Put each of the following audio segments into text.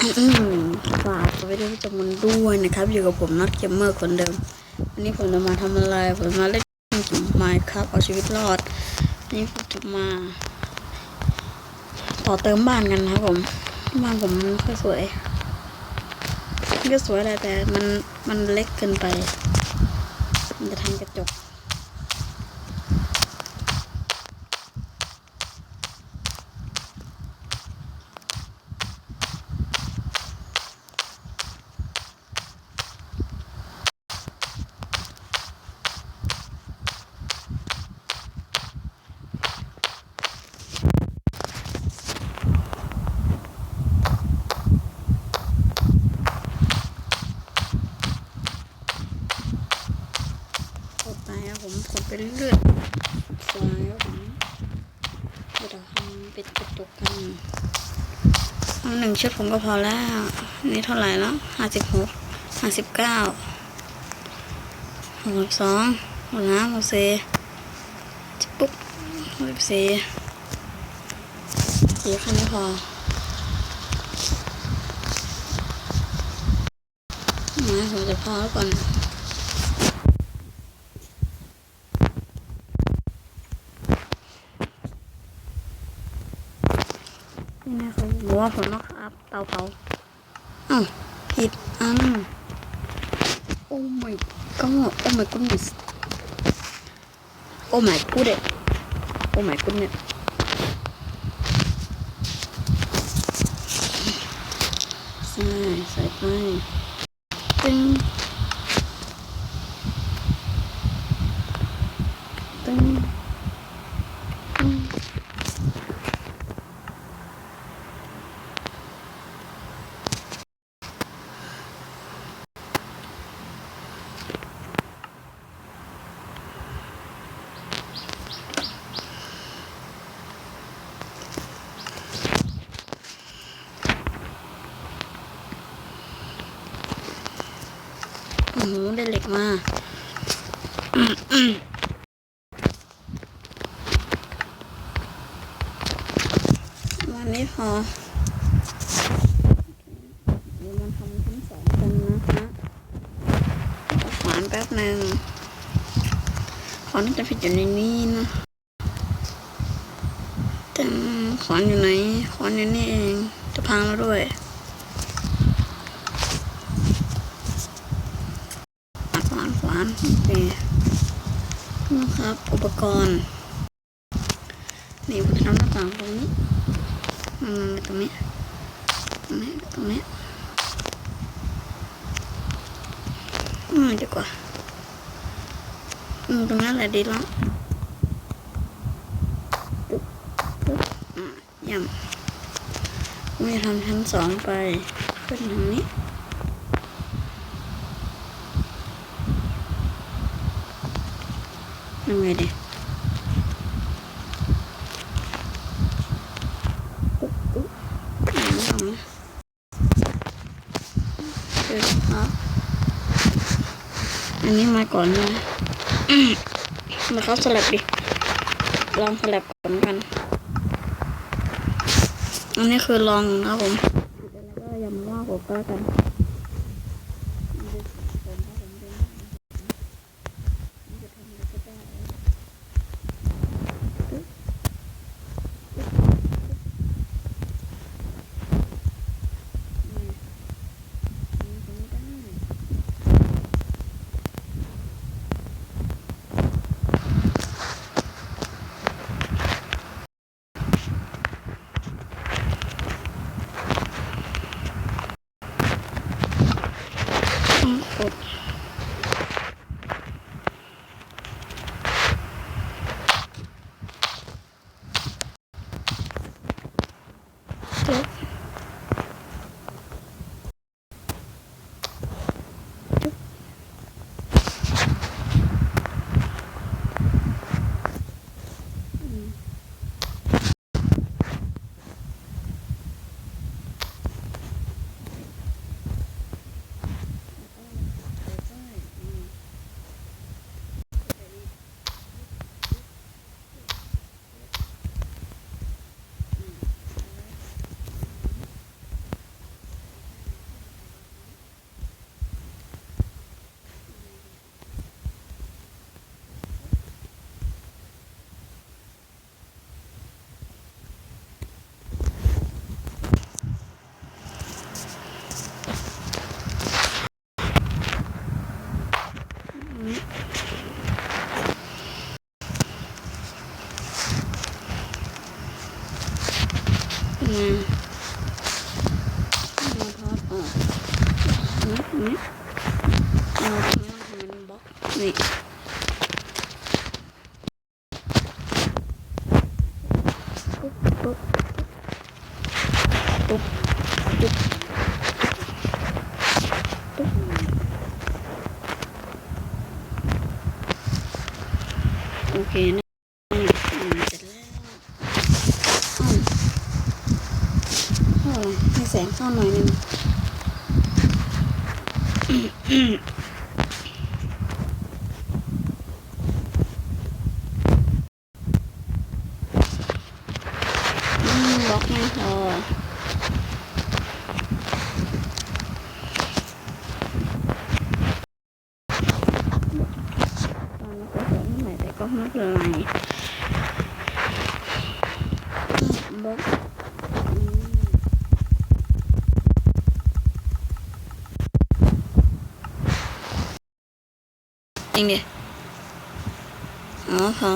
ฝากไปด้วยจำมันด้วยนะครับ อยู่กับผมนักเกมเมอร์คนเดิม วันนี้ผมจะมาทำอะไร ผมมาเล่นไมค์ครับเอาชีวิตรอด นี่ผมจะมา ต่อเติมบ้านกันนะครับผม บ้านผมมันค่อยสวยมันก็สวยแหละแต่มันมันเล็กเกินไป มันจะทำกระจกดไปครับผมกดไปเรื่อยๆ สวยผมเดี๋ยวเราทำปิดกระจกกันเอาหนึ่งชุดผมก็พอแล้ว นี่เท่าไหร่แล้วห้าสิบหกห้าสิบเก้าหกสิบสองหกน้ำหกสี่จิบปุ๊บหกสิบสี่สี่คันนี้พอมาผมจะพอแล้วก่อนนะครับบอก ว่าผมต้องอัพเตาเผาอ้าวผิดอันโอ้ my god โอ้ my goodness โอ้ my goodness โอ้ my goodness ใช่ใส่ไปตึ้งตึ้งตึ้ง โอ้โหได้เหล็กมาวันนี้พอเดี๋ยวมาทำทั้งสองกันนะฮะเอาขวานแป๊บหนึ่งขวานจะผิดอยู่ในนี้นะแต่ขวานอยู่ไหน ขวานอยู่นี่เอง จะพังแล้วด้วย ขวานขวานะครับ อุปกรณ์นี่ผมทำหน้าต่างตรงนี้อืมตรงนี้ตรงนี้ตรงนี้อืมดีกว่าอืมตรงนั้นแหละดีแล้วปึ๊บปึ๊บอะยี่ยมผมจะทำชั้นสองไปขึ้นทางนี้ ทำไงดีปุ๊บปุ๊บไม่ต้องนะเดี๋ยวครับอันนี้มาก่อนนะมาเข้าสลับดิ ลองสลับก่อนกัน อันนี้คือลองนะครับผมแล้วก็อย่ามาว่าผมก็แล้วกัน นะตรงนี้เอาตรงนี้มันทำเป็นบล็อกนี่ปุ๊บปุ๊บปุ๊บปุ๊บปุ๊บโอเคนะแล้วอ้าวให้แสงเข้าหน่อยนึง อืมบล็อกไม่พอตอนนี้ก็เห็นใหม่แต่ก็ไม่เป็นไรบล็อกอืม จริงดิอ๋อค่ะ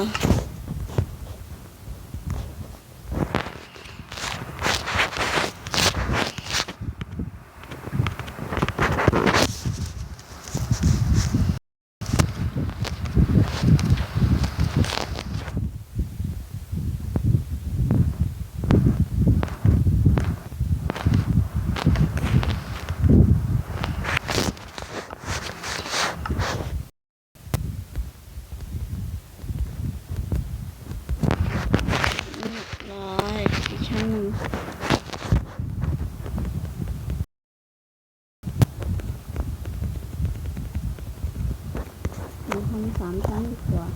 เรียบร้อยอีกชั้นหนึ่ง เราทำสามชั้นดีกว่า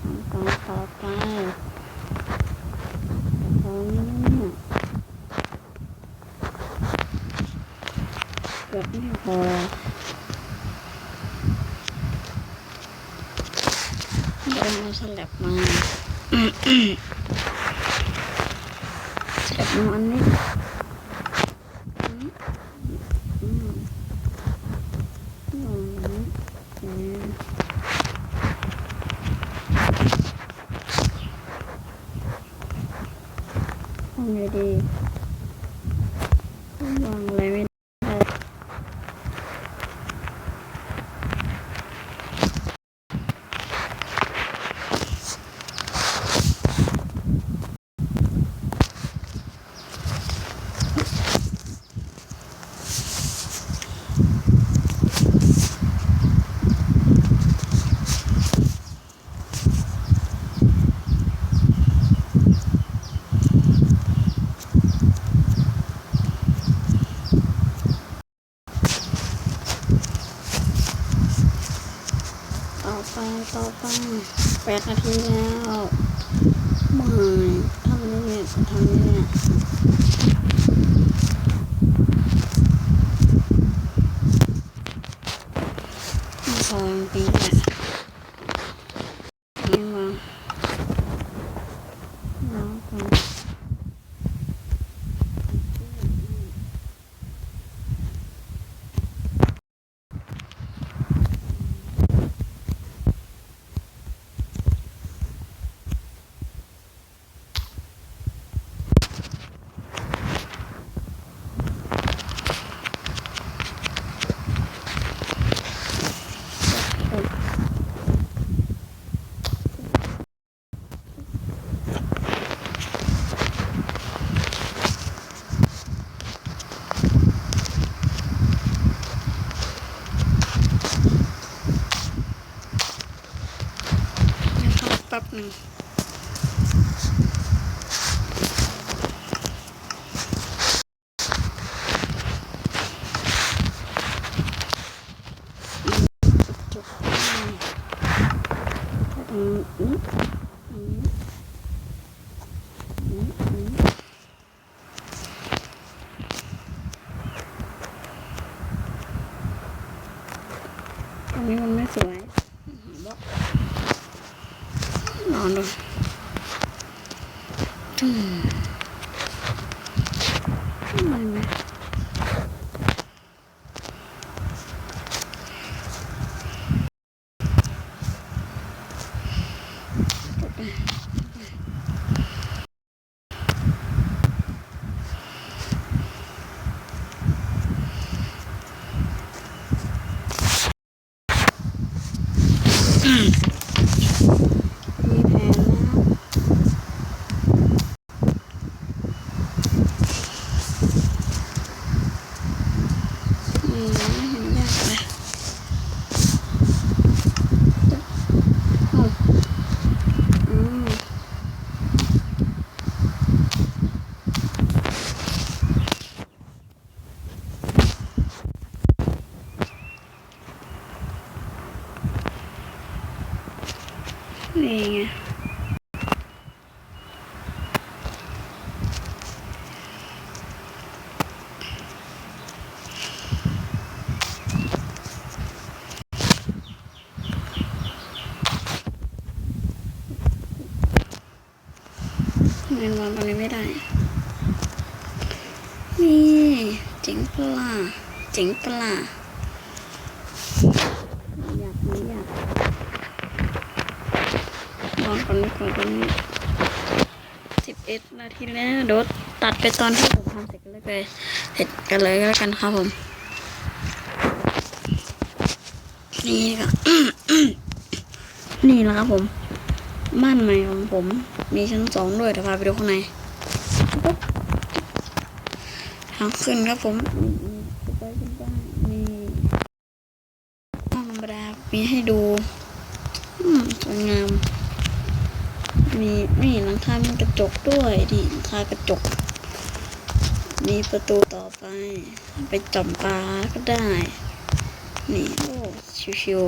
ทำต่อต่อไปตรงนี้เกือบไม่พอเดี๋ยวเอาสลับมาสลับมาอันนี้อืมอืมอืมอืมทำไงดีวางอะไรไม่ได้ ต่อไปต่อไปแปดนาทีแล้วไม่ทำนี่เนี่ยทำนี่พอจริงๆแหละนี่มาน้องคน นะครับแป๊บหนึ่งตรงนี้มันไม่สวยบล็อกนอนดูอืมมันไหมจบไป มีแผนแล้วอืมไม่เห็นยากเลยเอาอืมนี่ไง เงินวางตรงนี้ไม่ได้ นี่เจ๋งปล่ะเจ๋งปล่ะอยากไม่อยากวางก่อนก่อนตรงนี้สิบเอ็ดนาทีแล้วเดี๋ยวตัดไปตอนที่ผมทำเสร็จกันเลยไปเสร็จกันเลยก็แล้วกันครับผม นี่ก็นี่นะครับผม บ้านใหม่ของผม มีชั้นสองด้วยเดี๋ยวพาไปดูข้างในทางขึ้นครับผมไปขึ้นได้นี่ห้องธรรมดามีให้ดูสวยงาม มีนี่หลังคามีกระจกด้วยดิหลังคากระจก มีประตูต่อไป ไปจับปลาก็ได้ นี่โอ้ชิว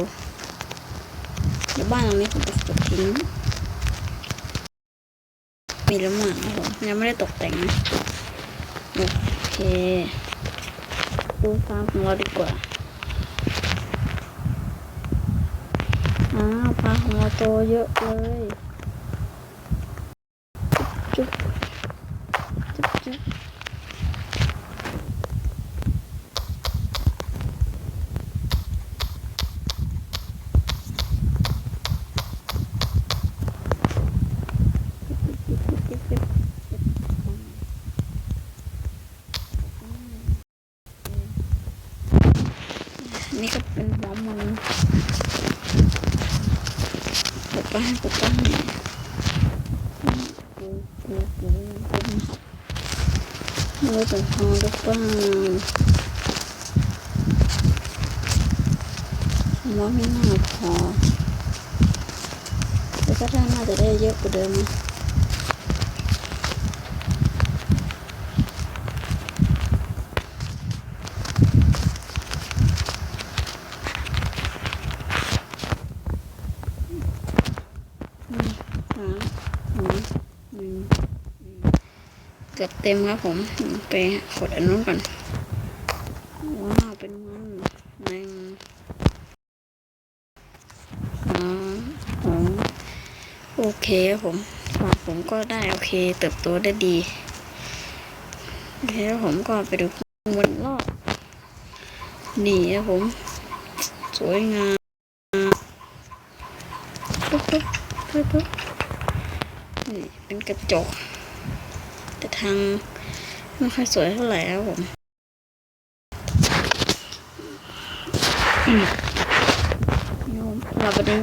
ๆเดี๋ยวบ้านหลังนี้ผมจะกดทิ้ง มีละหมาดครับผมยังไม่ได้ตกแต่งนะ โอเคดูฟาร์มของเราดีกว่าอ้าวปลาของเราโตเยอะเลยจุ๊บจุ๊บจุ๊บจุ๊บนี่ก็เป็นหัวมันปกป้าปกป้าเนี่ย ปูปูปูปูเราเป็นทองหรือ เกือบเต็มครับผม ไปกดอันนู้นก่อน ว้าวเป็นมันหนึ่งสองสองโอเคครับผมฝากผมก็ได้โอเค เติบโตได้ดีแล้วผมก็ไปดูวันรอบนี่ครับผม สวยงามปุ๊บปุ๊บปุ๊บปุ๊บ นี่เป็นกระจก แต่ทางไม่ค่อยสวยเท่าไหร่ครับผมโยมเราไปดู